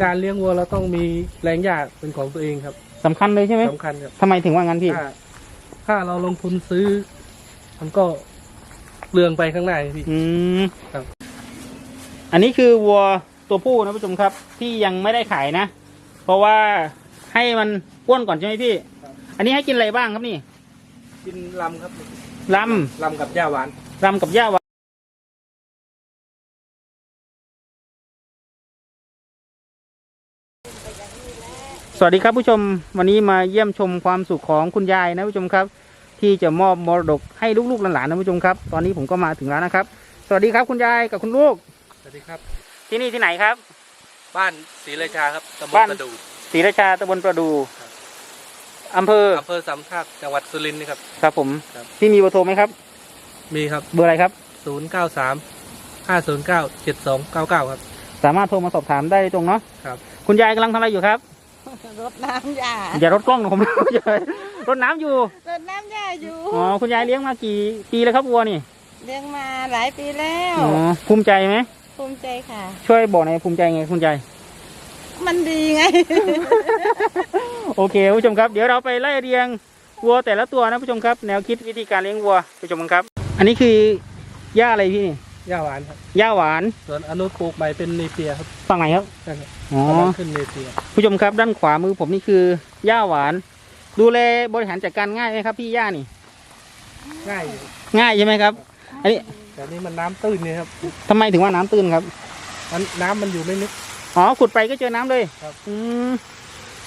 การเลี้ยงวัวเราต้องมีแรงหญ้าเป็นของตัวเองครับสำคัญเลยใช่ไหมสำคัญครับทำไมถึงว่างั้นพี่ ถ้าถ้าเราลงทุนซื้อ มันก็เปลืองไปข้างหน้าพี่ อืมครับ อันนี้คือวัวตัวผู้นะผู้ชมครับ ที่ยังไม่ได้ขายนะ เพราะว่าให้มันอ้วนก่อนใช่ไหมพี่ อันนี้ให้กินอะไรบ้างครับนี่กินลำครับลลำกับหญ้าหวานำลำกับหญ้าหวาน สวัสดีครับผู้ชมวันนี้มาเยี่ยมชมความสุขของคุณยายนะผู้ชมครับ ที่จะมอบมรดกให้ลูกๆหลานๆนะผู้ชมครับ ตอนนี้ผมก็มาถึงแล้วนะครับ สวัสดีครับคุณยายกับคุณลูกสวัสดีครับ ที่นี่ที่ไหนครับ บ้านศรีราชาครับตำบลบ้าน ประดูศรีราชาตำบลประดูครับอำเภออำเภอสามทาบจังหวัดสุรินทร์นี่ครับ ครับผมครับ ที่มีเบอร์โทรไหมครับ มีครับ เบอร์อะไรครับศูนย์เก้าสามห้าศูนย์เก้าเจ็ดสองเก้าเก้าครับ สามารถโทรมาสอบถามได้ตรงเนาะครับ คุณยายกำลังทำอะไรอยู่ครับ รดน้ำยาอย่ารถกล้องนะผมอย่ารถน้ำอยู่รดน้ำยาอยู่ อ๋อคุณยายเลี้ยงมากี่ปีแล้วครับวัวนี่เลี้ยงมาหลายปีแล้ว อ๋อภูมิใจไหมภูมิใจค่ะ ช่วยบอกหน่อยภูมิใจไงคุณยาย มันดีไง โอเคผู้ชมครับ เดี๋ยวเราไปไล่เรียงวัวแต่ละตัวนะผู้ชมครับ แนวคิดวิธีการเลี้ยงวัวผู้ชมครับ อันนี้คือหญ้าอะไรพี่นี่ หญ้าหวานครับหญ้าหวาน ส่วนอนุปลูกใหม่เป็นเนเปียครับฝั่งไหนครับนั่นครับอ๋อ กำลังขึ้นเนเปียผู้ชมครับด้านขวามือผมนี่คือหญ้าหวาน ดูแลบริหารจัดการง่ายไหมครับ พี่หญ้านี่ ง่ายอยู่ง่ายใช่ไหมครับ อันนี้แต่นี่มันน้ำตื้นนี่ครับทำไมถึงว่าน้ำตื้นครับ มันน้ำมันอยู่ไม่ลึก อ๋อขุดไปก็เจอน้ำเลยครับอืม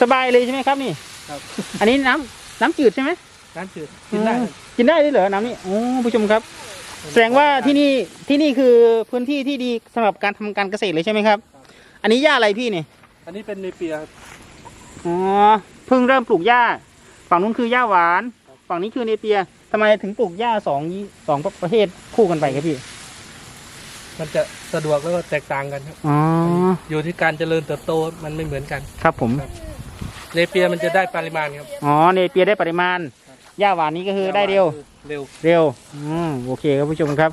สบายเลยใช่ไหมครับนี่ครับ อันนี้น้ำน้ำจืดใช่ไหม น้ำจืดกินได้ครับกินได้ด้วยเหรอน้ำนี่โอ้ผู้ชมครับ แสดงว่าที่นี่ที่นี่คือพื้นที่ที่ดีสำหรับการทำการเกษตรเลยใช่ไหมครับ อันนี้หญ้าอะไรพี่นี่อันนี้เป็นเนเปียครับ อ๋อเพิ่งเริ่มปลูกหญ้า ฝั่งนู้นคือหญ้าหวานฝั่งนี้คือเนเปียทำไมถึงปลูกหญ้าสองยี่สองประเภทคู่กันไปครับพี่มันจะสะดวกแล้วก็แตกต่างกันครับ อ๋ออยู่ที่การเจริญเติบโตมันไม่เหมือนกัน ครับผมเนเปียมันจะได้ปริมาณครับ อ๋อเนเปียได้ปริมาณ หญ้าหวานนี้ก็คือได้เร็ว เร็ว เร็วอืมโอเคครับผู้ชมครับ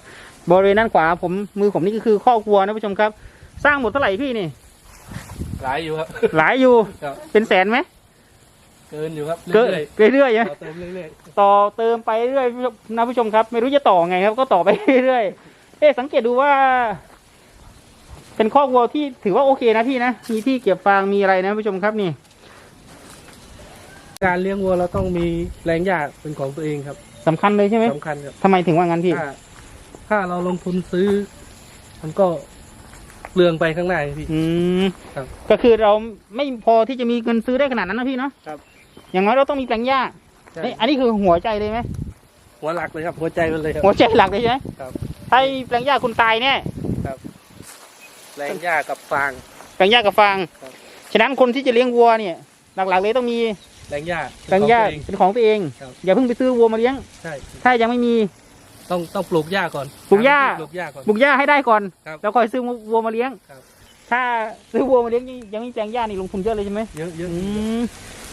บริเวณด้านขวาผมมือผมนี่ก็คือข้อกวัวนะผู้ชมครับ สร้างหมดเท่าไหร่พี่นี่ หลายอยู่ครับ หลายอยู่ ครับ เป็นแสนไหมเกินอยู่ครับเกินเรื่อยเรื่อยๆๆนะต่อเติมเรื่อยต่อเติมไปเรื่อยนะผู้ชมครับ ไม่รู้จะต่อไงครับ ก็ต่อไปเรื่อยๆเอ๊ะสังเกตดูว่า เป็นข้อกวัวที่ถือว่าโอเคนะพี่นะมีที่เก็บฟางมีอะไรนะผู้ชมครับนี่ๆ การเลี้ยงวัวเราต้องมีแรงหญ้าเป็นของตัวเองครับสำคัญเลยใช่ไหมสำคัญครับทำไมถึงว่างั้นพี่ถ้าถ้าเราลงทุนซื้อ มันก็เปลืองไปข้างหน้าพี่ อืมครับ ก็คือเราไม่พอที่จะมีเงินซื้อได้ขนาดนั้นนะพี่เนาะครับอย่างน้อยเราต้องมีแปลงหญ้าใช่นี่อันนี้คือหัวใจเลยไหมหัวหลักเลยครับ หัวใจมันเลยครับ หัวใจหลักเลยใช่ไหมครับ ถ้ามีแปลงหญ้าคุณตายแน่ แรงหญ้ากับฟาง แปลงหญ้ากับฟาง ครับ ฉะนั้นคนที่จะเลี้ยงวัวเนี่ย หลักๆเลยต้องมี แรงหญ้าแปลงหญ้าเป็นของตัวเองเป็นของตัวเอง ครับ อย่าเพิ่งไปซื้อวัวมาเลี้ยง ใช่ถ้ายังไม่มี ต้องต้องปลูกหญ้าก่อนปลูกหญ้า ปลูกหญ้าก่อน ปลูกหญ้าให้ได้ก่อน ครับแล้วค่อยซื้อวัวมาเลี้ยง ครับ ถ้าซื้อวัวมาเลี้ยงยังไม่มีแปลงหญ้านี่ลงทุนเยอะเลยใช่ไหมเยอะเยอะ อืม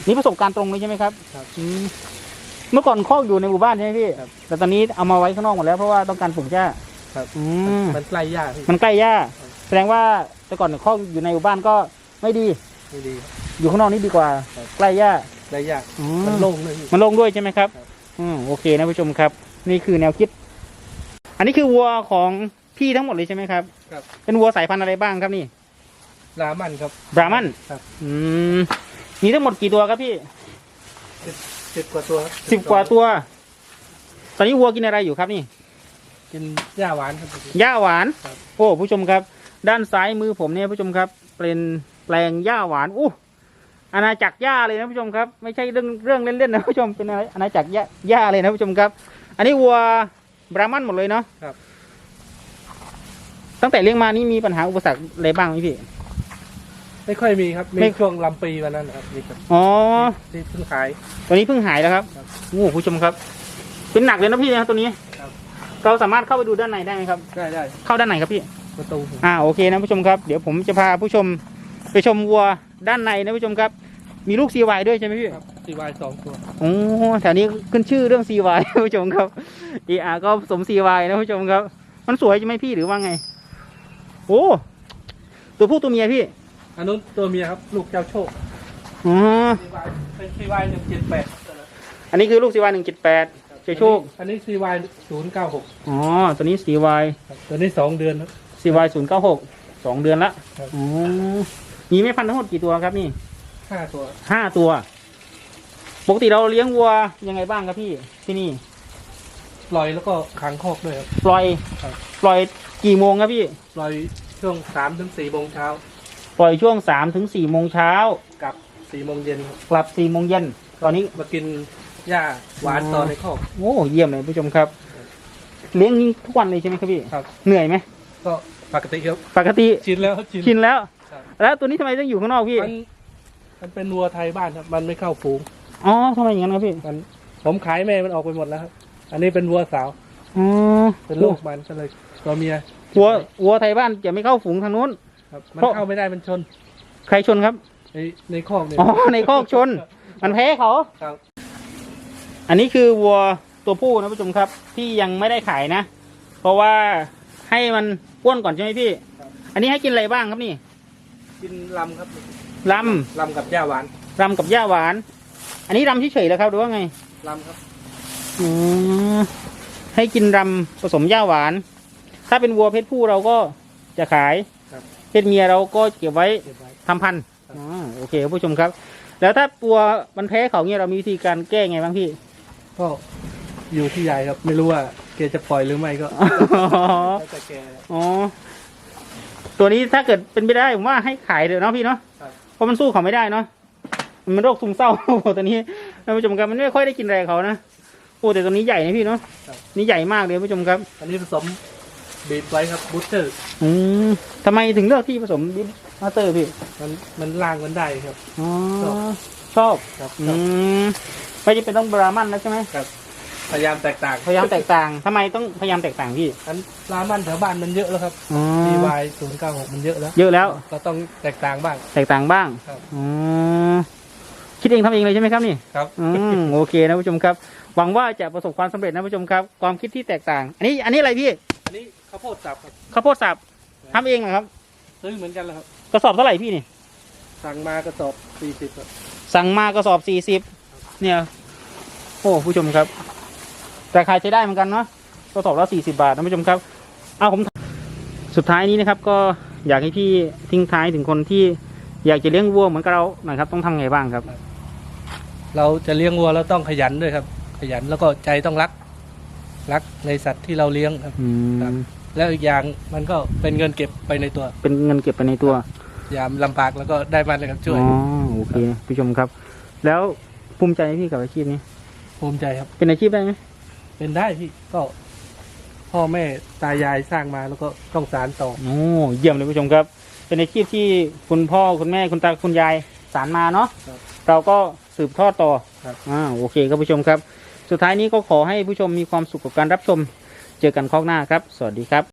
นี่ประสบการณ์ตรงเลยใช่ไหมครับครับอืมเมื่อก่อนคอกอยู่ในหมู่บ้านใช่ไหมพี่ ครับแต่ตอนนี้เอามาไว้ข้างนอกหมดแล้วเพราะว่าต้องการปลูกหญ้าครับ อืมมันใกล้หญ้าพี่ มันใกล้หญ้า ครับ แสดงว่าแต่ก่อนคอกอยู่ในหมู่บ้านก็ไม่ดี ไม่ดี อยู่ข้างนอกนี่ดีกว่า ครับ ใกล้หญ้า แรงหญ้าอืมันโล่งเลยพี่มันโลงด้วยใช่ไหมครับครับ อืมโอเคนะผู้ชมครับ นี่คือแนวคิด อันนี้คือวัวของพี่ทั้งหมดเลยใช่ไหมครับ ครับเป็นวัวสายพันธุ์อะไรบ้างครับนี่ ลามันครับ บรามันครับ อืม มีทั้งหมดกี่ตัวครับพี่สิบกว่าตัวครับสิบกว่าตัว ตอนนี้วัวกินอะไรอยู่ครับนี่ กินหญ้าหวานครับ หญ้าหวาน ครับ โอ้ผู้ชมครับ ด้านซ้ายมือผมเนี่ยผู้ชมครับ เป็นแปลงหญ้าหวานอู้ อาณาจักรหญ้าเลยนะผู้ชมครับ ไม่ใช่เรื่องเรื่องเล่นๆนะผู้ชมเป็นอาณาจักรหญ้าหญ้าเลยนะผู้ชมครับ อันนี้วัวบรามันหมดเลยเนาะครับ ตั้งแต่เลี้ยงมานี่มีปัญหาอุปสรรคอะไรบ้างไหมพี่ ไม่ค่อยมีครับ มีไม่ ช่วงลำปีวันนั้นนะครับนี่ครับอ๋อ ที่เพิ่งขาย ตัวนี้เพิ่งหายแล้วครับครับโอ้ผู้ชมครับ เป็นหนักเลยนะพี่นะตัวนี้ครับ เราสามารถเข้าไปดูด้านในได้ไหมครับ ได้ได้เข้าด้านในครับพี่ ประตูอ่าโอเคนะผู้ชมครับ เดี๋ยวผมจะพาผู้ชม ไปชมวัวด้านในนะผู้ชมครับ มีลูกซีวายด้วยใช่ไหมพี่ครับซีวายสองตัวโอ้แถวนี้ขึ้นชื่อเรื่องซีวายผู้ชมครับเออาก็ผสมซีวายนะผู้ชมครับ มันสวยใช่ไหมพี่หรือว่าไง โอ้ตัวผู้ตัวเมียพี่อันนู้นตัวเมียครับ ลูกเจ้าโชคอ๋อ CY เป็น CY หนึ่งเจ็ดแปดอันนี้คือลูกซีวายหนึ่งเจ็ดแปดเจ้าโชค อันนี้ CY ศูนย์เก้าหกอ๋อตัวนี้ซีวายตัวนี้สองเดือนครับซีวายศูนย์เก้าหกสองเดือนละครับอ๋อ มีแม่พันธุ์ทั้งหมดกี่ตัวครับนี่ห้าตัวห้าตัว ปกติเราเลี้ยงวัวยังไงบ้างครับพี่ที่นี่ ปล่อยแล้วก็ขังคอกด้วยครับ ปล่อย ครับ ปล่อยกี่โมงครับพี่ ปล่อยช่วงสามถึงสี่โมงเช้าปล่อยช่วงสามถึงสี่โมงเช้ากับสี่โมงเย็นครับกลับสี่โมงเย็นตอนนี้ มากินหญ้าหวานอ๋อตอนในคอก โอ้เยี่ยมเลยผู้ชมครับ เลี้ยงทุกวันเลยใช่ไหมครับพี่ ครับ เหนื่อยไหมก็ปกติครับปกติชินแล้วชิน ชินแล้วครับ แล้วตัวนี้ทำไมต้องอยู่ข้างนอกพี่มันมันเป็นวัวไทยบ้านครับ มันไม่เข้าฝูงอ๋อทำไมอย่างนั้นครับพี่มันผมขายแม่มันออกไปหมดแล้วครับ อันนี้เป็นวัวสาว อ๋อเป็นลูกมันก็เลยตัวเมียวัววัวไทยบ้านจะไม่เข้าฝูงทางนู้น ครับ มันเพราะ เข้าไม่ได้มันชนใครชนครับในในคอกเนี่ยอ๋อในคอกชน มันแพ้เขา ครับ อันนี้คือวัวตัวผู้นะผู้ชมครับ ที่ยังไม่ได้ขายนะ เพราะว่าให้มันอ้วนก่อนใช่ไหมพี่อันนี้ให้กินอะไรบ้างครับนี่ กินลำครับลลำกับหญ้าหวานำลำกับหญ้าหวาน อันนี้ลำเฉยๆแล้วครับหรือว่าไงลำครับอืมให้กินรำผสมหญ้าหวาน ถ้าเป็นวัวเพศผู้เราก็จะขายครับเพศเมียเราก็เก็บไว้เก็บไว้ ทำพันธุ์ครับอ๋อโอเคครับผู้ชมครับ แล้วถ้าตัวมันแพ้เขาเนี่ยเรามีวิธีการแก้ไงบ้างพี่ ก็อยู่ที่ยายครับ ไม่รู้ว่าแกจะปล่อยหรือไม่ก็อ๋อแล้วแต่แกครับอ๋อ ตัวนี้ถ้าเกิดเป็นไปได้ผมว่าให้ขายเถอะเนาะพี่เนาะครับเพราะมันสู้เขาไม่ได้เนาะมันเป็นโรคซึมเศร้า ตัวนี้ท่านผู้ชมครับมันไม่ค่อยได้กินอะไรเขานะโอ้แต่ตัวนี้ใหญ่นะพี่เนาะครับ นี่ใหญ่มากเลยท่านผู้ชมครับ อันนี้ผสมบีบไว้ครับบูสเตอร์ อืมทำไมถึงเลือกที่ผสมบิ๊มาสเตอร์พี่มันมันล่างมันได้ครับ อ๋อชอบชอบครับอืมไม่จำเป็นต้องบรามันนะใช่ไหมครับ พยายามแตกต่างพยายามแตกต่างทำไมต้องพยายามแตกต่างพี่ อันร้านมันแถวบ้านมันเยอะแล้วครับอ๋อ DY ศูนย์เก้าหกมันเยอะแล้ว เยอะแล้ว ก็ต้องแตกต่างบ้าง แตกต่างบ้างครับ อ๋อคิดเองทำเองเลยใช่ไหมครับนี่ ครับ อืมโอเคนะผู้ชมครับ หวังว่าจะประสบความสำเร็จนะผู้ชมครับ ความคิดที่แตกต่าง อันนี้อันนี้อะไรพี่อันนี้ข้าวโพดสับครับข้าวโพดสับทำเองเหรอครับซื้อเหมือนกันแล้วครับ กระสอบเท่าไหร่พี่นี่ สั่งมากระสอบสี่สิบครับสั่งมากระสอบสี่สิบเนี่ย โอ้ผู้ชมครับ ราคาใช้ได้เหมือนกันเนาะกระสอบละสี่สิบาทนะผู้ชมครับเอาผมสุดท้ายนี้นะครับ ก็อยากให้พี่ทิ้งท้ายถึงคนที่อยากจะเลี้ยงวัวเหมือนกับเราหน่อยครับ ต้องทำไงบ้างครับ เราจะเลี้ยงวัวเราต้องขยันด้วยครับ ขยันแล้วก็ใจต้องรัก รักในสัตว์ที่เราเลี้ยงครับอืครับมแล้วอีกอย่างมันก็เป็นเงินเก็บไปในตัว เป็นเงินเก็บไปในตัว ยามลำบากแล้วก็ได้มันเลยครับช่วยอ๋อโอเคผู้ชมครับ แล้วภูมิใจไหมพี่กับอาชีพนี้ ภูมิใจครับ เป็นอาชีพได้ไหม เป็นได้พี่ก็พ่อแม่ตายายสร้างมาแล้วก็ต้องสารต่อ โอ้เยี่ยมเลยผู้ชมครับ เป็นอาชีพที่คุณพ่อคุณแม่คุณตาคุณยายสารมาเนาะครับเราก็สืบทอดต่อครับ อ่าโอเคครับผู้ชมครับ สุดท้ายนี้ก็ขอให้ผู้ชมมีความสุขกับการรับชม เจอกันข้างหน้าครับ สวัสดีครับ